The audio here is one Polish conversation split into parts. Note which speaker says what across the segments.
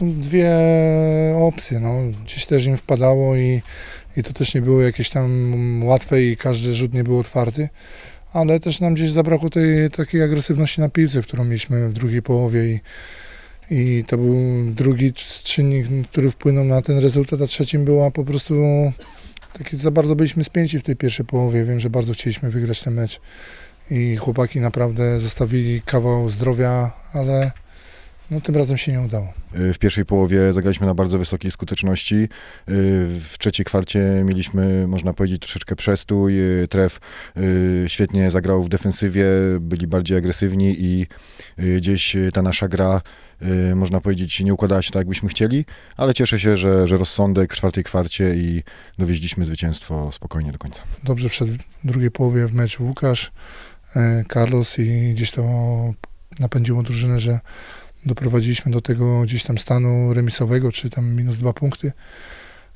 Speaker 1: są dwie opcje. No. Gdzieś też im wpadało i, i to też nie było jakieś tam łatwe i każdy rzut nie był otwarty. Ale też nam gdzieś zabrakło tej takiej agresywności na piłce, którą mieliśmy w drugiej połowie i, i to był drugi czynnik, który wpłynął na ten rezultat, a trzecim była po prostu taki za bardzo byliśmy spięci w tej pierwszej połowie. Wiem, że bardzo chcieliśmy wygrać ten mecz i chłopaki naprawdę zostawili kawał zdrowia, ale no, tym razem się nie udało.
Speaker 2: W pierwszej połowie zagraliśmy na bardzo wysokiej skuteczności. W trzeciej kwarcie mieliśmy, można powiedzieć, troszeczkę przestój. Tref y, świetnie zagrał w defensywie, byli bardziej agresywni i y, gdzieś ta nasza gra, y, można powiedzieć, nie układała się tak, jakbyśmy chcieli, ale cieszę się, że, że rozsądek w czwartej kwarcie i dowieźliśmy zwycięstwo spokojnie do końca.
Speaker 1: Dobrze wszedł w drugiej połowie w mecz Łukasz, Carlos i gdzieś to napędziło drużynę, że doprowadziliśmy do tego gdzieś tam stanu remisowego, czy tam minus dwa punkty.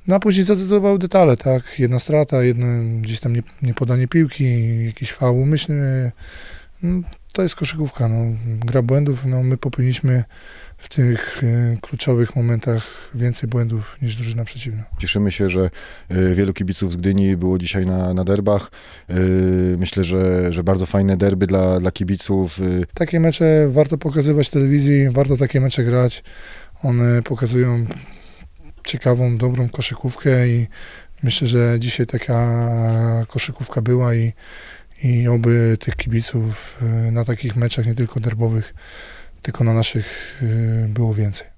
Speaker 1: No a później zadecydowały detale, tak? Jedna strata, jedno gdzieś tam nie, nie piłki, jakiś fał umyślny. No, to jest koszykówka, no. gra błędów, no my popełniliśmy w tych e, kluczowych momentach więcej błędów niż drużyna przeciwna.
Speaker 2: Cieszymy się, że y, wielu kibiców z Gdyni było dzisiaj na, na derbach. Y, Myślę, że, że bardzo fajne derby dla, dla kibiców.
Speaker 1: Takie mecze warto pokazywać w telewizji, warto takie mecze grać. One pokazują ciekawą, dobrą koszykówkę i myślę, że dzisiaj taka koszykówka była i, i oby tych kibiców y, na takich meczach, nie tylko derbowych, tylko na naszych y, było więcej.